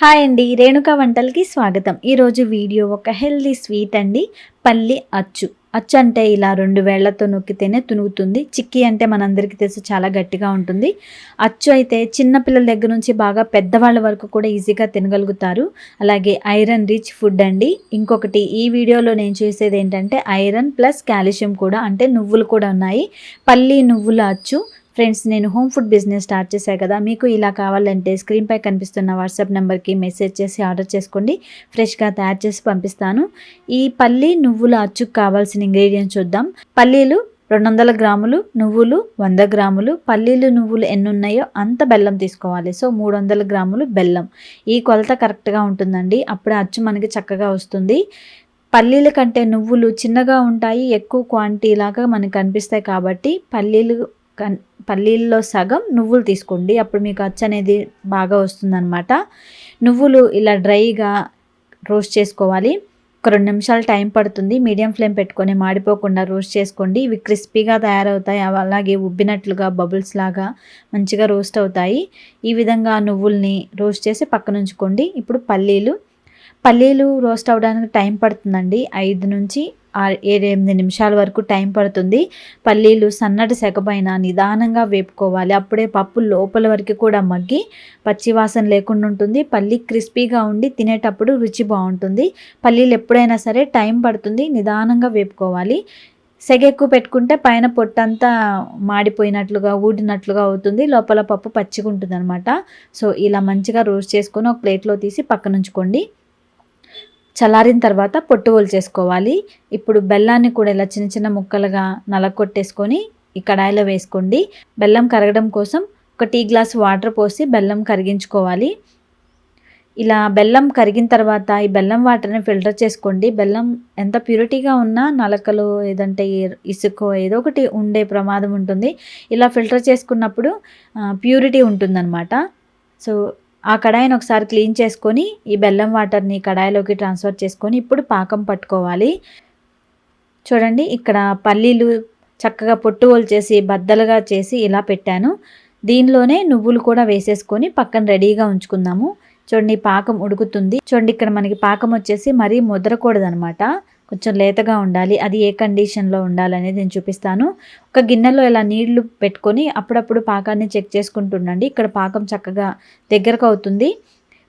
Hi అండి రేణుక వంటలకి స్వాగతం. ఈరోజు వీడియో ఒక హెల్దీ స్వీట్ అండి పల్లి అచ్చు. అచ్చు అంటే ఇలా రెండు వేళ్ళతో నొక్కితేనే తునుగుతుంది. చిక్కీ అంటే మనందరికీ తెలుసు చాలా గట్టిగా ఉంటుంది. అచ్చు అయితే చిన్నపిల్లల దగ్గర నుంచి బాగా పెద్దవాళ్ళ వరకు కూడా ఈజీగా తినగలుగుతారు. అలాగే ఐరన్ రిచ్ ఫుడ్ అండి. ఇంకొకటి ఈ వీడియోలో నేను చేసేది ఏంటంటే ఐరన్ ప్లస్ కాల్షియం కూడా అంటే నువ్వులు కూడా ఉన్నాయి. పల్లి నువ్వుల అచ్చు ఫ్రెండ్స్ నేను హోమ్ ఫుడ్ బిజినెస్ స్టార్ట్ చేశాను కదా మీకు ఇలా కావాలంటే స్క్రీన్పై కనిపిస్తున్న వాట్సాప్ నెంబర్కి మెసేజ్ చేసి ఆర్డర్ చేసుకోండి. ఫ్రెష్గా తయారు చేసి పంపిస్తాను. ఈ పల్లి నువ్వుల అచ్చుకు కావాల్సిన ఇంగ్రీడియంట్స్ చూద్దాం. పల్లీలు రెండు వందల గ్రాములు నువ్వులు వంద గ్రాములు పల్లీలు నువ్వులు ఎన్ని ఉన్నాయో అంత బెల్లం తీసుకోవాలి. సో మూడు వందల గ్రాములు బెల్లం. ఈ కొలత కరెక్ట్గా ఉంటుందండి. అప్పుడే అచ్చు మనకి చక్కగా వస్తుంది. పల్లీల కంటే నువ్వులు చిన్నగా ఉంటాయి ఎక్కువ క్వాంటిటీ లాగా మనకు కనిపిస్తాయి కాబట్టి పల్లీలు పల్లీల్లో సగం నువ్వులు తీసుకోండి. అప్పుడు మీకు అచ్చ అనేది బాగా వస్తుందన్నమాట. నువ్వులు ఇలా డ్రైగా రోస్ట్ చేసుకోవాలి. ఒక రెండు నిమిషాలు టైం పడుతుంది. మీడియం ఫ్లేమ్ పెట్టుకొని మాడిపోకుండా రోస్ట్ చేసుకోండి. ఇవి క్రిస్పీగా తయారవుతాయి. అలాగే ఉబ్బినట్లుగా బబుల్స్ లాగా మంచిగా రోస్ట్ అవుతాయి. ఈ విధంగా నువ్వుల్ని రోస్ట్ చేసి పక్కన ఉంచుకోండి ఇప్పుడు పల్లీలు పల్లీలు రోస్ట్ అవ్వడానికి టైం పడుతుందండి. ఐదు నుంచి ఏడు ఎనిమిది నిమిషాల వరకు టైం పడుతుంది. పల్లీలు సన్నటి సెగపైన నిదానంగా వేపుకోవాలి. అప్పుడే పప్పు లోపల వరకు కూడా మగ్గి పచ్చివాసన లేకుండా ఉంటుంది. పల్లి క్రిస్పీగా ఉండి తినేటప్పుడు రుచి బాగుంటుంది. పల్లీలు ఎప్పుడైనా సరే టైం పడుతుంది నిదానంగా వేపుకోవాలి. సెగ ఎక్కువ పెట్టుకుంటే పైన పొట్టంతా మాడిపోయినట్లుగా ఊడినట్లుగా అవుతుంది. లోపల పప్పు పచ్చిగా ఉంటుంది అనమాట సో ఇలా మంచిగా రోస్ట్ చేసుకొని ఒక ప్లేట్లో తీసి పక్కనుంచుకోండి. చల్లారిన తర్వాత పొట్టు చేసుకోవాలి. ఇప్పుడు బెల్లాన్ని కూడా ఇలా చిన్న చిన్న ముక్కలుగా నలకొట్టేసుకొని ఈ కడాయిలో వేసుకోండి. బెల్లం కరగడం కోసం ఒక టీ గ్లాస్ వాటర్ పోసి బెల్లం కరిగించుకోవాలి. ఇలా బెల్లం కరిగిన తర్వాత ఈ బెల్లం వాటర్ని ఫిల్టర్ చేసుకోండి. బెల్లం ఎంత ప్యూరిటీగా ఉన్నా నలకలు ఏదంటే ఇసుక ఏదో ఒకటి ఉండే ప్రమాదం ఉంటుంది. ఇలా ఫిల్టర్ చేసుకున్నప్పుడు ప్యూరిటీ ఉంటుందన్నమాట. సో ఆ కడాయిని ఒకసారి క్లీన్ చేసుకొని ఈ బెల్లం వాటర్ని కడాయిలోకి ట్రాన్స్ఫర్ చేసుకొని ఇప్పుడు పాకం పట్టుకోవాలి. చూడండి ఇక్కడ పల్లీలు చక్కగా పొట్టు చేసి బద్దలుగా చేసి ఇలా పెట్టాను. దీనిలోనే నువ్వులు కూడా వేసేసుకొని పక్కన రెడీగా ఉంచుకుందాము. చూడండి పాకం ఉడుకుతుంది. చూడండి ఇక్కడ మనకి పాకం వచ్చేసి మరీ ముద్రకూడదనమాట. కొంచెం లేతగా ఉండాలి. అది ఏ కండిషన్లో ఉండాలనేది నేను చూపిస్తాను. ఒక గిన్నెలో ఇలా నీళ్ళు పెట్టుకొని అప్పుడప్పుడు పాకాన్ని చెక్ చేసుకుంటుండండి. ఇక్కడ పాకం చక్కగా దగ్గరకు అవుతుంది.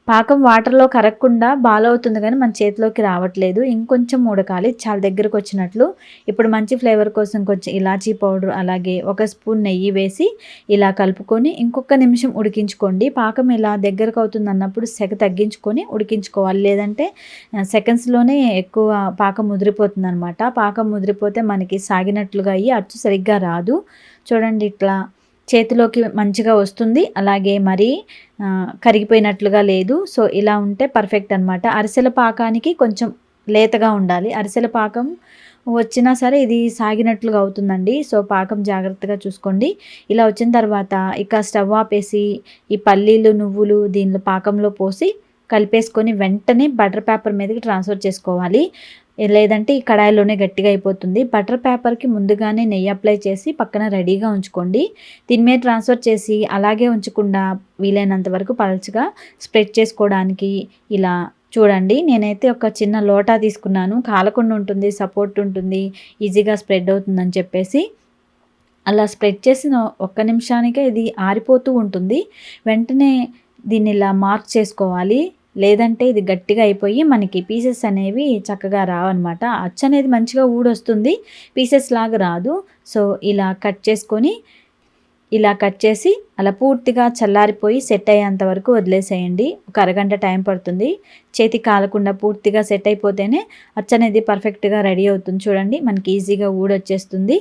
పాకం వాటర్లో కరగకుండా బాలవుతుంది కానీ మన చేతిలోకి రావట్లేదు. ఇంకొంచెం ఉడకాలి. చాలా దగ్గరకు వచ్చినట్లు. ఇప్పుడు మంచి ఫ్లేవర్ కోసం కొంచెం ఇలాచీ పౌడర్ అలాగే ఒక స్పూన్ నెయ్యి వేసి ఇలా కలుపుకొని ఇంకొక నిమిషం ఉడికించుకోండి. పాకం ఇలా దగ్గరకు అవుతుంది అన్నప్పుడు సెగ తగ్గించుకొని ఉడికించుకోవాలి. లేదంటే సెకండ్స్లోనే ఎక్కువ పాకం ముదిరిపోతుంది అనమాట పాకం ముదిరిపోతే మనకి సాగినట్లుగా అయ్యి అచ్చు సరిగ్గా రాదు. చూడండి ఇట్లా చేతిలోకి మంచిగా వస్తుంది. అలాగే మరి కరిగిపోయినట్లుగా లేదు. సో ఇలా ఉంటే పర్ఫెక్ట్ అనమాట అరిసెల పాకానికి కొంచెం లేతగా ఉండాలి. అరిసెల పాకం వచ్చినా సరే ఇది సాగినట్లుగా అవుతుందండి. సో పాకం జాగ్రత్తగా చూసుకోండి. ఇలా వచ్చిన తర్వాత ఇక స్టవ్ ఆపేసి ఈ పల్లీలు నువ్వులు దీనిలో పాకంలో పోసి కలిపేసుకొని వెంటనే బటర్ పేపర్ మీదకి ట్రాన్స్ఫర్ చేసుకోవాలి. లేదంటే ఈ కడాయిలోనే గట్టిగా అయిపోతుంది. బటర్ పేపర్కి ముందుగానే నెయ్యి అప్లై చేసి పక్కన రెడీగా ఉంచుకోండి. దీని మీద ట్రాన్స్ఫర్ చేసి అలాగే ఉంచకుండా వీలైనంత వరకు పలచగా స్ప్రెడ్ చేసుకోవడానికి ఇలా చూడండి. నేనైతే ఒక చిన్న లోటా తీసుకున్నాను. కాలకుండా ఉంటుంది సపోర్ట్ ఉంటుంది ఈజీగా స్ప్రెడ్ అవుతుందని చెప్పేసి అలా స్ప్రెడ్ చేసిన ఒక్క నిమిషానికే ఇది ఆరిపోతూ ఉంటుంది. వెంటనే దీన్ని ఇలా మార్క్ చేసుకోవాలి. లేదంటే ఇది గట్టిగా అయిపోయి మనకి పీసెస్ అనేవి చక్కగా రావన్నమాట. అచ్చు అనేది మంచిగా ఊడొస్తుంది. పీసెస్ లాగా రాదు. సో ఇలా కట్ చేసుకొని ఇలా కట్ చేసి అలా పూర్తిగా చల్లారిపోయి సెట్ అయ్యేంత వరకు వదిలేసేయండి. ఒక అరగంట టైం పడుతుంది. చేతి కాలకుండా పూర్తిగా సెట్ అయిపోతేనే అచ్చనేది పర్ఫెక్ట్గా రెడీ అవుతుంది. చూడండి మనకి ఈజీగా ఊడొచ్చేస్తుంది.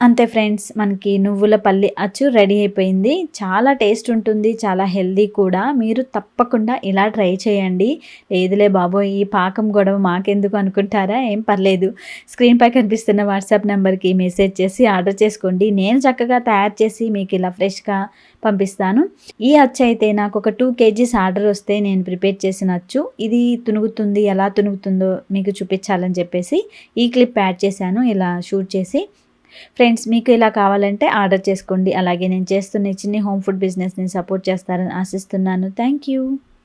అంతే ఫ్రెండ్స్ మనకి నువ్వుల పల్లి అచ్చు రెడీ అయిపోయింది. చాలా టేస్ట్ ఉంటుంది చాలా హెల్దీ కూడా. మీరు తప్పకుండా ఇలా ట్రై చేయండి. లేదులే బాబోయ్ ఈ పాకం గొడవ మాకెందుకు అనుకుంటారా? ఏం పర్లేదు. స్క్రీన్పై కనిపిస్తున్న వాట్సాప్ నెంబర్కి మెసేజ్ చేసి ఆర్డర్ చేసుకోండి. నేను చక్కగా తయారు చేసి మీకు ఇలా ఫ్రెష్గా పంపిస్తాను. ఈ అచ్చు అయితే నాకు ఒక టూ కేజీస్ ఆర్డర్ వస్తే నేను ప్రిపేర్ చేసిన అచ్చు. ఇది తునుగుతుంది ఎలా తునుగుతుందో మీకు చూపించాలని చెప్పేసి ఈ క్లిప్ యాడ్ చేశాను. ఇలా షూట్ చేసి ఫ్రెండ్స్ మీకు ఇలా కావాలంటే ఆర్డర్ చేసుకోండి. అలాగే నేను చేస్తున్న చిన్ని హోమ్ ఫుడ్ బిజినెస్ని సపోర్ట్ చేస్తారని ఆశిస్తున్నాను. Thank you.